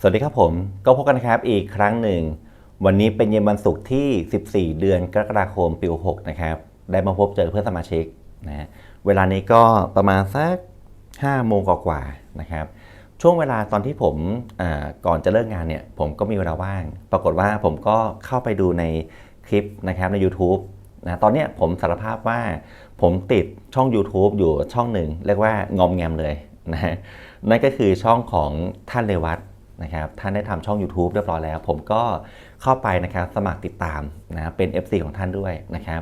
สวัสดีครับผมก็พบกันนะครับอีกครั้งหนึ่ง วันนี้เป็นเย็นวันศุกร์ที่ 14 เดือนกรกฎาคมปี6นะครับ ได้มาพบเจอเพื่อนสมาชิกนะเวลานี้ก็ประมาณสัก5โมงกว่าๆนะครับ ช่วงเวลาตอนที่ผมก่อนจะเลิกงานเนี่ย ผมก็มีเวลาว่าง ปรากฏว่าผมก็เข้าไปดูในคลิปนะครับใน YouTube นะตอนเนี้ยผมสารภาพว่าผมติดช่อง YouTube อยู่ช่องหนึ่ง เรียกว่างอมแงมเลยนะนั่นก็คือช่องของท่านเลวัต นะครับท่านได้ทำช่อง YouTube เรียบร้อยแล้ว ผมก็เข้าไปนะครับสมัครติดตามนะเป็น FC ของท่านด้วยนะครับ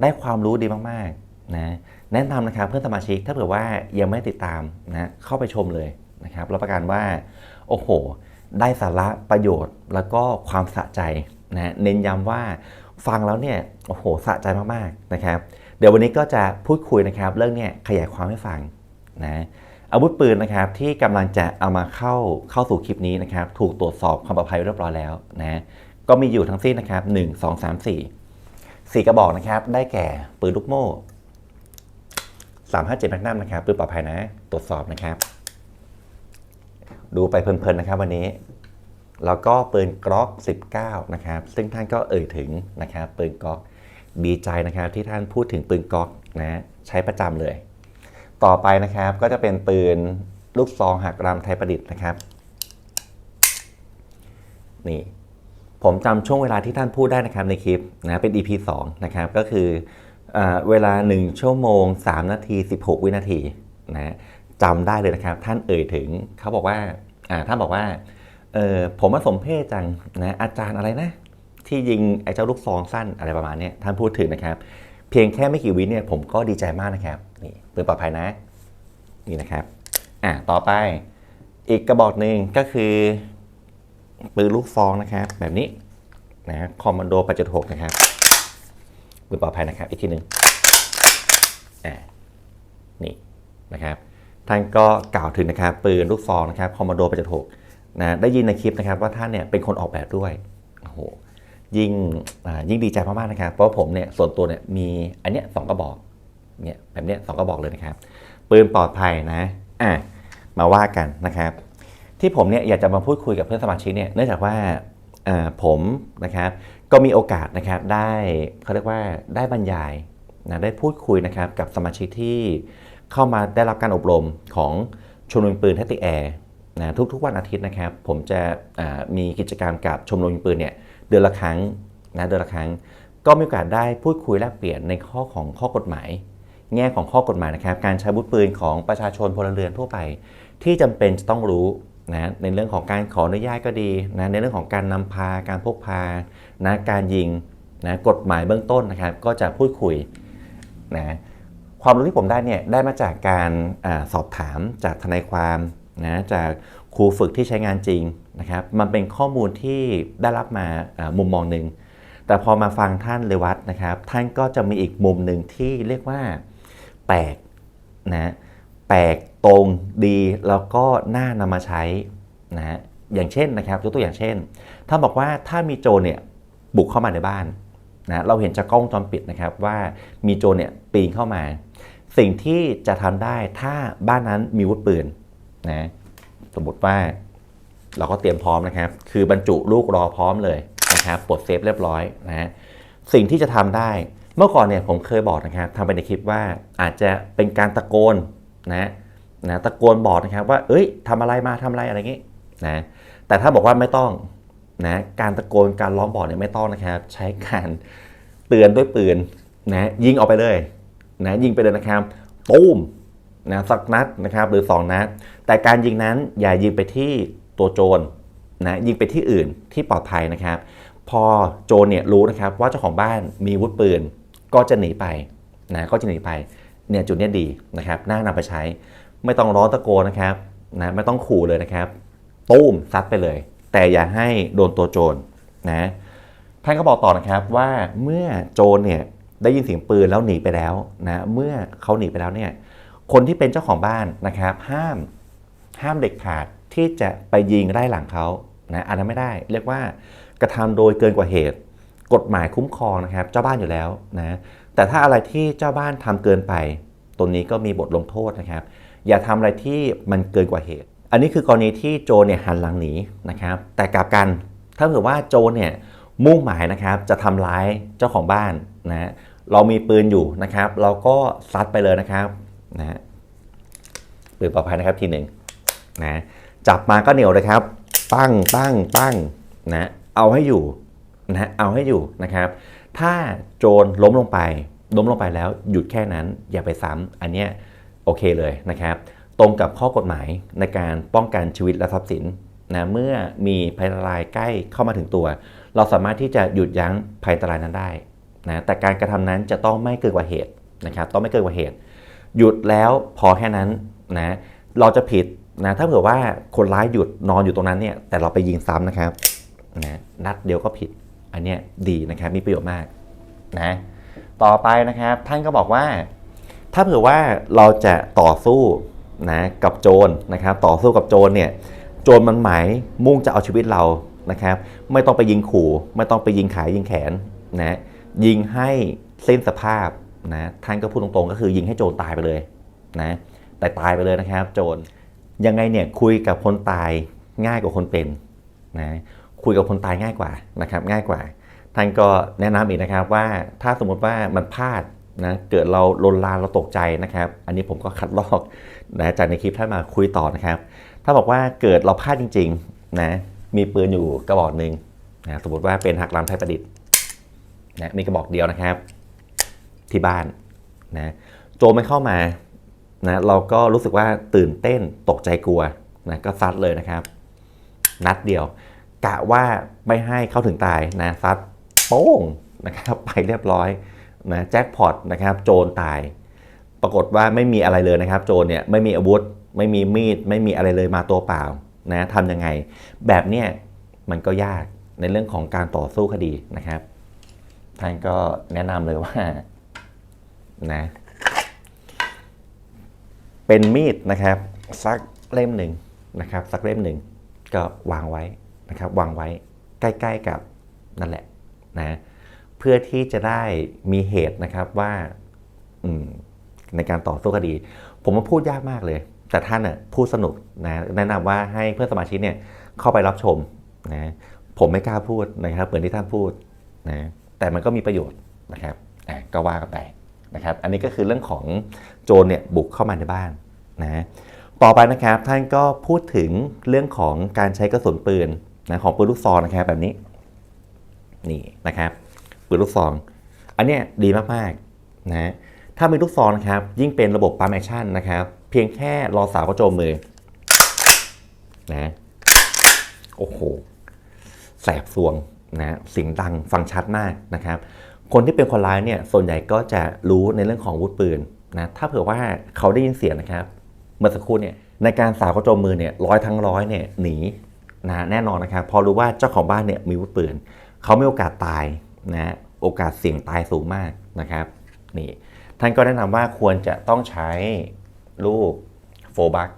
ได้ความรู้ดีมากๆนะแนะนำนะครับเพื่อนสมาชิกถ้าเผื่อว่ายังไม่ติดตามนะเข้าไปชมเลยนะครับรับประกันว่าโอ้โห ได้สาระประโยชน์ แล้วก็ความสะใจนะเน้นย้ำว่าฟังแล้วเนี่ยโอ้โหสะใจมากๆนะครับ เดี๋ยววันนี้ก็จะพูดคุยนะครับ เรื่องเนี่ยขยายความให้ฟังนะ อาวุธปืนนะครับที่กำลังจะเอามาเข้าเข้าสู่คลิปนี้นะครับถูกตรวจสอบความปลอดภัยเรียบร้อยแล้วนะก็มีอยู่ทั้งสิ้นนะครับ1 2 3 4 4กระบอกนะครับ ได้แก่ปืนลูกโม่357แมกนัมนะครับปืนปลอดภัยนะ ตรวจสอบนะครับ ดูไปเพลินๆนะครับวันนี้แล้วก็ปืนกล็อก19 นะครับ ซึ่งท่านก็เอ่ยถึงนะครับปืนกล็อกดีใจนะครับที่ท่านพูดถึงปืนกล็อกนะใช้ประจำเลย ต่อไปนะครับก็จะเป็นปืนลูกซองหักรำไทยประดิษฐ์นะครับ นี่ผมจำช่วงเวลาที่ท่านพูดได้นะครับในคลิปนะเป็น EP 2นะครับก็คืออเวลา 1 ชั่วโมง 3 นาที 16 วินาทีนะจำได้เลยนะครับ ท่านเอ่ยถึงเขาบอกว่าท่านบอกว่าเออผมมาสมเพศจังนะอาจารย์อะไรนะ ที่ยิงไอ้เจ้าลูกซองสั้นอะไรประมาณนี้ท่านพูดถึงนะครับ พียงแค่ไม่กี่วิเนี่ยผมก็ดีใจมากนะครับนี่ปืนปลอดภัยนะนี่นะครับอ่าต่อไปอีกกระบอกหนึ่งก็คือปืนลูกซองนะครับแบบนี้นะคอมมานโด8.6นะครับปืนปลอดภัยนะครับ อีกทีหนึ่งอ่านี่นะครับท่านก็กล่าวถึงนะครับปืนลูกซองนะครับคอมมานโด8.6นะได้ยินในคลิปนะครับว่าท่านเนี่ยเป็นคนออกแบบด้วยโอ้โห ยิ่งยิ่งดีใจมากๆนะครับ เพราะว่าผมเนี่ยส่วนตัวเนี่ยมีอันเนี้ยสองกระบอกเนี่ยแบบเนี้ยสองกระบอกเลยนะครับ ปืนปลอดภัยนะอะมาว่ากันนะครับ ที่ผมเนี่ยอยากจะมาพูดคุยกับเพื่อนสมาชิกเนี่ยเนื่องจากว่าผมนะครับก็มีโอกาสนะครับได้เขาเรียกว่าได้บรรยายนะได้พูดคุยนะครับกับสมาชิกที่เข้ามาได้รับการอบรมของชมรมปืนแทติแอร์นะทุกๆวันอาทิตย์นะครับ ผมจะมีกิจกรรมกับชมรมยิงปืนเนี่ย เดือนละครั้งนะเดือนละครั้ง ก็มีโอกาสได้พูดคุยแลกเปลี่ยนในข้อของข้อกฎหมาย แง่ของข้อกฎหมายนะครับ การใช้อาวุธปืนของประชาชนพลเรือนทั่วไป ที่จำเป็นจะต้องรู้นะในเรื่องของการขออนุญาตก็ดีนะในเรื่องของการนำพาการพกพานะการยิงนะกฎหมายเบื้องต้นนะครับ ก็จะพูดคุยนะความรู้ที่ผมได้เนี่ยได้มาจากการอสอบถามจากทนายความนะจาก ครูฝึกที่ใช้งานจริงนะครับ มันเป็นข้อมูลที่ได้รับมามุมมองหนึ่ง แต่พอมาฟังท่านเลวัตนะครับ ท่านก็จะมีอีกมุมหนึ่งที่เรียกว่าแปลกนะแปลกตรงดีแล้วก็น่านำมาใช้นะอย่างเช่นนะครับยกตัวอย่างเช่น ถ้าบอกว่าถ้ามีโจรเนี่ยบุกเข้ามาในบ้านนะเราเห็นจากกล้องวงจรปิดนะครับว่ามีโจรเนี่ยปีนเข้ามา สิ่งที่จะทำได้ถ้าบ้านนั้นมีอาวุธปืนนะ สมมติว่าเราก็เตรียมพร้อมนะครับ คือบรรจุลูกรอพร้อมเลยนะครับปลดเซฟเรียบร้อยนะฮะสิ่งที่จะทำได้ เมื่อก่อนเนี่ยผมเคยบอกนะครับทำไปในคลิปว่าอาจจะเป็นการตะโกนนะนะตะโกนบอกนะครับว่า เอ้ยทำอะไรมาทำอะไรอะไรอย่างงี้นะแต่ถ้าบอกว่าไม่ต้องนะการตะโกนการร้องบอกเนี่ยไม่ต้องนะครับ ใช้การเตือนด้วยปืนนะยิงออกไปเลยนะยิงไปเลยนะครับตุ้ม นะสักนัดนะครับหรือ 2 นัด แต่การยิงนั้นอย่ายิงไปที่ตัวโจรนะยิงไปที่อื่นที่ปลอดภัยนะครับ พอโจรเนี่ยรู้นะครับว่าเจ้าของบ้านมีวุธปืนก็จะหนีไปนะก็จะหนีไปเนี่ยจุดนี้ดีนะครับน่านำไปใช้ ไม่ต้องร้องตะโกนนะครับนะไม่ต้องขู่เลยนะครับตุ้มซัดไปเลย แต่อย่าให้โดนตัวโจรนะท่านก็บอกต่อนะครับว่าเมื่อโจรเนี่ยได้ยินเสียงปืนแล้วหนีไปแล้วนะเมื่อเขาหนีไปแล้วเนี่ย คนที่เป็นเจ้าของบ้านนะครับ ห้ามห้ามเด็กขาดที่จะไปยิงไล่หลังเขานะอันนั้นไม่ได้ เรียกว่ากระทำโดยเกินกว่าเหตุ กฎหมายคุ้มครองนะครับ เจ้าบ้านอยู่แล้วนะแต่ถ้าอะไรที่เจ้าบ้านทำเกินไปตรงนี้ก็มีบทลงโทษนะครับ อย่าทำอะไรที่มันเกินกว่าเหตุ อันนี้คือกรณีที่โจเนี่ยหันหลังหนีนะครับ แต่กลับกันถ้าเผื่อว่าโจเนี่ยมุ่งหมายนะครับจะทำร้ายเจ้าของบ้านนะเรามีปืนอยู่นะครับ เราก็ซัดไปเลยนะครับ นะปืนปลอดภัยนะครับทีหนึ่งนะจับมาก็เหนียวเลยครับ ปั้งปั้งปั้งนะเอาให้อยู่นะเอาให้อยู่นะครับ ถ้าโจรล้มลงไป ล้มลงไปแล้วหยุดแค่นั้นอย่าไปซ้ำอันเนี้ยโอเคเลยนะครับ ตรงกับข้อกฎหมายในการป้องกันชีวิตและทรัพย์สินนะเมื่อมีภัยอันตรายใกล้เข้ามาถึงตัว เราสามารถที่จะหยุดยั้งภัยอันตรายนั้นได้นะแต่การกระทำนั้นจะต้องไม่เกินกว่าเหตุนะครับ ต้องไม่เกินกว่าเหตุ หยุดแล้วพอแค่นั้นนะเราจะผิดนะถ้าเผื่อว่าคนร้ายหยุดนอนอยู่ตรงนั้นเนี่ยแต่เราไปยิงซ้ำนะครับนะนัดเดียวก็ผิดอันเนี้ยดีนะครับมีประโยชน์มากนะต่อไปนะครับท่านก็บอกว่า ถ้าเผื่อว่าเราจะต่อสู้นะกับโจรนะครับต่อสู้กับโจรเนี่ยโจรมันหมายมุ่งจะเอาชีวิตเรานะครับไม่ต้องไปยิงขู่ ไม่ต้องไปยิงขายยิงแขนนะยิงให้เส้นสภาพ นะท่านก็พูดตรงๆ ก็คือยิงให้โจรตายไปเลยนะแต่ตายไปเลยนะครับ โจรยังไงเนี่ยคุยกับคนตายง่ายกว่าคนเป็นนะคุยกับคนตายง่ายกว่านะครับง่ายกว่า ท่านก็แนะนำอีกนะครับว่าถ้าสมมติว่ามันพลาดนะเกิดเราลนลานเราตกใจนะครับ อันนี้ผมก็คัดลอกนะจากในคลิปท่านมาคุยต่อนะครับ ถ้าบอกว่าเกิดเราพลาดจริงๆนะมีปืนอยู่กระบอกหนึ่งนะสมมติว่าเป็นหักลำไทยประดิษฐ์นะมีกระบอกเดียวนะครับ ที่บ้านนะโจรไม่เข้ามานะเราก็รู้สึกว่าตื่นเต้นตกใจกลัวนะก็ซัดเลยนะครับ นัดเดียว กะว่าไม่ให้เข้าถึงตายนะซัดโป้งนะครับไปเรียบร้อยนะแจ็คพอตนะครับโจรตาย ปรากฏว่าไม่มีอะไรเลยนะครับ โจรเนี่ยไม่มีอาวุธ ไม่มีมีด ไม่มีอะไรเลยมาตัวเปล่านะทำยังไง แบบเนี้ยมันก็ยากในเรื่องของการต่อสู้คดีนะครับท่านก็แนะนำเลยว่า นะเป็นมีดนะครับสักเล่มหนึ่งนะครับสักเล่มหนึ่งก็วางไว้นะครับวางไว้ใกล้ ๆกับนั่นแหละนะเพื่อที่จะได้มีเหตุนะครับว่าในการต่อสู้คดี ผมมาพูดยากมากเลย แต่ท่านน่ะพูดสนุกนะแนะนำว่าให้เพื่อนสมาชิกเนี่ยเข้าไปรับชมนะผมไม่กล้าพูดนะครับเหมือนที่ท่านพูดนะแต่มันก็มีประโยชน์นะครับก็ว่ากันไป นะครับอันนี้ก็คือเรื่องของโจรเนี่ยบุกเข้ามาในบ้านนะต่อไปนะครับท่านก็พูดถึงเรื่องของการใช้กระสุนปืนนะของปืนลูกซองนะครับแบบนี้นี่นะครับปืนลูกซอง อันเนี้ยดีมากๆนะถ้ามีลูกซองนะครับยิ่งเป็นระบบปั๊มแอคชั่นนะครับ เพียงแค่รอสาวก็โจมมือนะโอ้โหแสบสวงนะเสียงดังฟังชัดมากนะครับ คนที่เป็นคนร้ายเนี่ยส่วนใหญ่ก็จะรู้ในเรื่องของอาวุธปืนนะถ้าเผื่อว่าเขาได้ยินเสียงนะครับเมื่อสักครู่เนี่ยในการสาวกระโจมมือเนี่ยร้อยทั้งร้อยเนี่ยหนีนะแน่นอนนะครับพอรู้ว่าเจ้าของบ้านเนี่ยมีอาวุธปืนเขาไม่โอกาสตายนะโอกาสเสี่ยงตายสูงมากนะครับนี่ท่านก็แนะนำว่าควรจะต้องใช้ลูกโฟบัก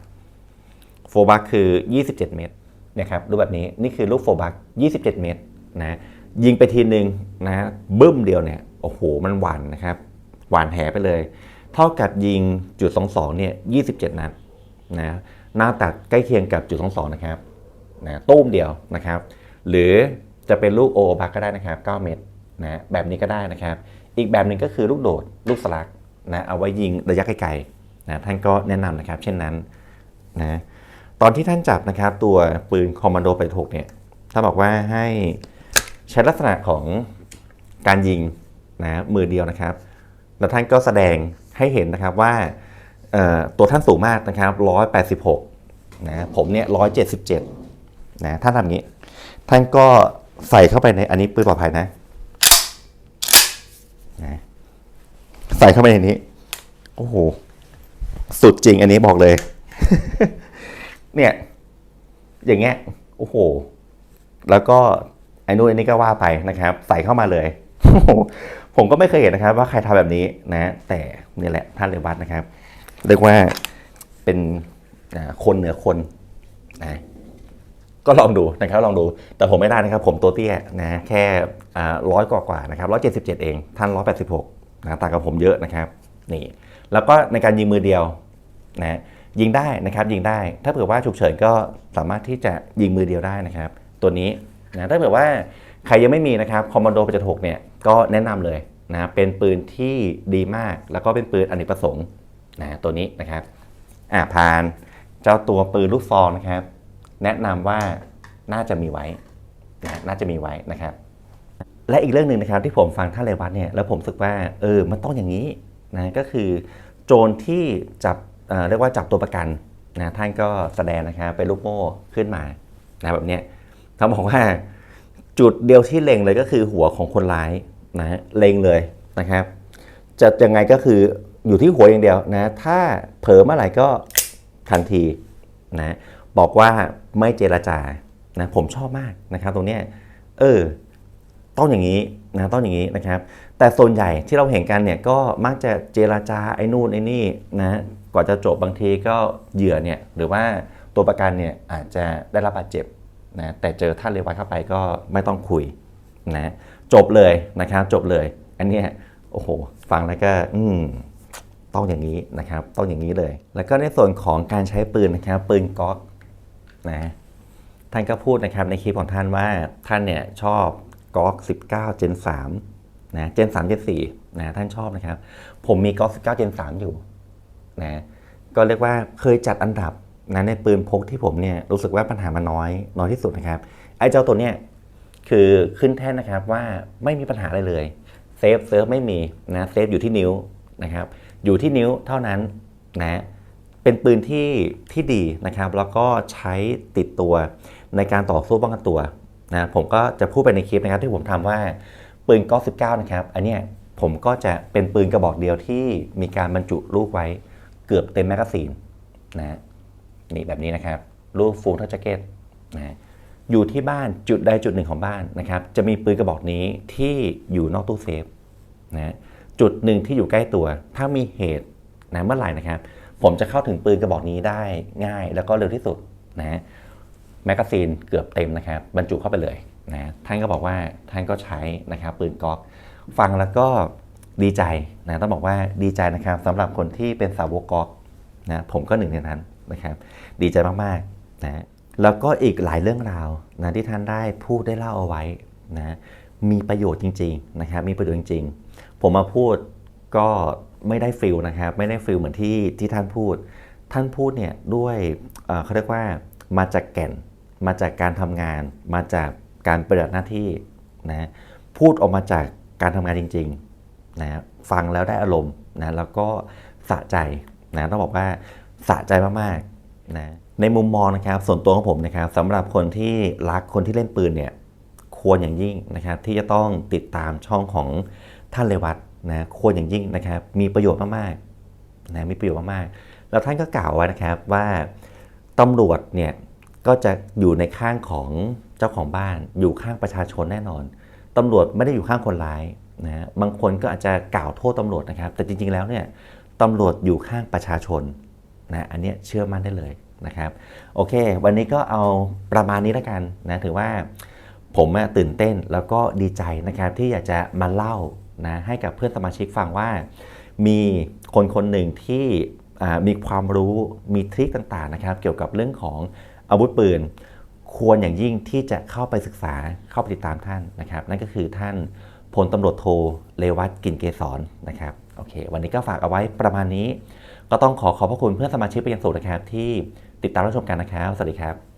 โฟบักคือ 27 เมตรนะครับรูปแบบนี้นี่คือลูกโฟบัก27 เมตรนะ ยิงไปทีหนึ่งนะบึ้มเดียวเนี่ยโอ้โหมันหวานนะครับหวานแหไปเลย เท่ากับยิงจุด22เนี่ย27นัดนะหน้าตัดใกล้เคียงกับจุด22นะครับนะตุ้มเดียวนะครับ หรือจะเป็นลูกโอบักก็ได้นะครับ 9 เมตรนะแบบนี้ก็ได้นะครับ อีกแบบหนึ่งก็คือลูกโดด ลูกสลักนะเอาไว้ยิงระยะไกลๆนะท่านก็แนะนำนะครับ เช่นนั้นนะตอนที่ท่านจับนะครับตัวปืนคอมมานโดไปถกเนี่ยท่านบอกว่าให้ ใช้ลักษณะของการยิงนะมือเดียวนะครับ แล้วท่านก็แสดงให้เห็นนะครับว่าตัวท่านสูงมากนะครับ 186นะผมเนี่ย 177นะท่านทำอย่างนี้ ท่านก็ใส่เข้าไปในอันนี้ปืนปลอดภัยนะนะใส่เข้าไปในนี้ โอ้โห สุดจริงอันนี้บอกเลย เนี่ย อย่างเงี้ย โอ้โห แล้วก็ อ้นู่นไอ้นี่ก็ว่าไปนะครับ ใส่เข้ามาเลย ผมก็ไม่เคยเห็นนะครับ ว่าใครทำแบบนี้นะ แต่นี่แหละท่านเรวัตนะครับ เรียกว่าเป็นคนเหนือคนนะก็ลองดูนะครับลองดูแต่ผมไม่ได้นะครับ ผมตัวเตี้ยนะแค่ร้อยกว่ากว่านะครับร้อยเจ็ดสิบเจ็ดเองท่านร้อยแปดสิบหกนะต่างกับผมเยอะนะครับนี่แล้วก็ในการยิงมือเดียวนะยิงได้นะครับยิงได้ ถ้าเผื่อว่าฉุกเฉินก็สามารถที่จะยิงมือเดียวได้นะครับ ตัวนี้ นะถ้าเผื่อว่าใครยังไม่มีนะครับคอมมานโดประจุกเนี่ยก็แนะนำเลยนะเป็นปืนที่ดีมากแล้วก็เป็นปืนอเนกประสงค์นะตัวนี้นะครับอ่าผ่านเจ้าตัวปืนลูกซองนะครับ แนะนำว่าน่าจะมีไว้นะน่าจะมีไว้นะครับ และอีกเรื่องหนึ่งนะครับที่ผมฟังท่านเลวัตเนี่ยแล้วผมรู้สึกว่าเออมันต้องอย่างนี้นะก็คือโจรที่จับเเรียกว่าจับตัวประกันนะท่านก็แสดงนะครับเป็นลูกโม่ขึ้นมานะแบบเนี้ย เขาบอกว่าจุดเดียวที่เล็งเลยก็คือหัวของคนร้ายนะเล็งเลยนะครับ จะยังไงก็คืออยู่ที่หัวอย่างเดียวนะ ถ้าเผลอเมื่อไหร่ก็ทันทีนะบอกว่าไม่เจรจานะผมชอบมากนะครับ ตรงเนี้ยเออต้องอย่างนี้นะต้องอย่างนี้นะครับ แต่ส่วนใหญ่ที่เราเห็นกันเนี่ยก็มักจะเจราจาไอ้นู่นไอ้นี่นะกว่าจะจบบางทีก็เหยื่อเนี่ยหรือว่าตัวประกันเนี่ยอาจจะได้รับบาดเจ็บ นะแต่เจอท่านเลวัตเข้าไปก็ไม่ต้องคุยนะจบเลยนะครับจบเลย อันนี้โอ้โหฟังแล้วก็อืมต้องอย่างนี้นะครับ ต้องอย่างนี้เลย แล้วก็ในส่วนของการใช้ปืนนะครับ ปืนก๊อกนะท่านก็พูดนะครับในคลิปของท่านว่าท่านเนี่ยชอบก๊อก 19 Gen 3นะ Gen 3 Gen 4นะท่านชอบนะครับ ผมมีก๊อก 19 Gen 3 อยู่นะก็เรียกว่าเคยจัดอันดับ นะในปืนพกที่ผมเนี่ยรู้สึกว่าปัญหามันน้อยน้อยที่สุดนะครับไอ้เจ้าตัวเนี้ยคือขึ้นแท่นนะครับว่าไม่มีปัญหาอะไรเลยเซฟเซิร์ฟไม่มีนะเซฟอยู่ที่นิ้วนะครับอยู่ที่นิ้วเท่านั้นนะเป็นปืนที่ที่ดีนะครับแล้วก็ใช้ติดตัวในการต่อสู้ป้องกันตัวนะผมก็จะพูดไปในคลิปนะครับที่ผมทำว่าปืนก๊อก19นะครับอันเนี้ยผมก็จะเป็นปืนกระบอกเดียวที่มีการบรรจุลูกไว้เกือบเต็มแมกกาซีนนะ นี่แบบนี้นะครับลูกฟูลทัชเก็ตนะอยู่ที่บ้านจุดใดจุดหนึ่งของบ้านนะครับ จะมีปืนกระบอกนี้ที่อยู่นอกตู้เซฟนะจุดหนึ่งที่อยู่ใกล้ตัว ถ้ามีเหตุนะเมื่อไหร่นะครับ ผมจะเข้าถึงปืนกระบอกนี้ได้ง่ายแล้วก็เร็วที่สุดนะแมกกาซีนเกือบเต็มนะครับ บรรจุเข้าไปเลยนะท่านก็บอกว่าท่านก็ใช้นะครับปืนก๊อกฟังแล้วก็ดีใจนะต้องบอกว่าดีใจนะครับสำหรับคนที่เป็นสาวกก๊อกนะผมก็หนึ่งในนั้น นะครับ ดีใจมากๆนะแล้วก็อีกหลายเรื่องราวนะที่ท่านได้พูดได้เล่าเอาไว้นะมีประโยชน์จริงๆนะครับมีประโยชน์จริงๆ ผมมาพูดก็ไม่ได้ฟิลนะครับไม่ได้ฟิลเหมือนที่ที่ท่านพูด ท่านพูดเนี่ยด้วยเเขาเรียกว่ามาจากแก่น มาจากการทำงาน มาจากการปฏิบัติหน้าที่นะพูดออกมาจากการทำงานจริงๆนะฟังแล้วได้อารมณ์นะแล้วก็สะใจนะต้องบอกว่า สะใจมากๆนะในมุมมองนะครับ ส่วนตัวของผมนะครับสำหรับคนที่รักคนที่เล่นปืนเนี่ยควรอย่างยิ่งนะครับที่จะต้องติดตามช่องของท่านเลวัตนะควรอย่างยิ่งนะครับมีประโยชน์มากๆนะมีประโยชน์มากๆแล้วท่านก็กล่าวไว้นะครับว่าตำรวจเนี่ยก็จะอยู่ในข้างของเจ้าของบ้าน อยู่ข้างประชาชนแน่นอนตำรวจไม่ได้อยู่ข้างคนร้ายนะฮะบางคนก็อาจจะกล่าวโทษตำรวจนะครับ แต่จริงๆแล้วเนี่ยตำรวจอยู่ข้างประชาชน นะอันนี้เชื่อมั่นได้เลยนะครับโอเค วันนี้ก็เอาประมาณนี้แล้วกันนะถือว่าผมตื่นเต้นแล้วก็ดีใจนะครับที่อยากจะมาเล่านะให้กับเพื่อนสมาชิกฟังว่า มีคนคนหนึ่งที่มีความรู้มีทริคต่างๆนะครับ เกี่ยวกับเรื่องของอาวุธปืน ควรอย่างยิ่งที่จะเข้าไปศึกษาเข้าไปติดตามท่านนะครับ นั่นก็คือท่านพลตำรวจโทเลวัตกินเกษรนะครับโอเค วันนี้ก็ฝากเอาไว้ประมาณนี้ ก็ต้องขอขอบพระคุณเพื่อนสมาชิกเป็นอย่างสูงนะครับที่ติดตามรับชมกันนะครับ สวัสดีครับ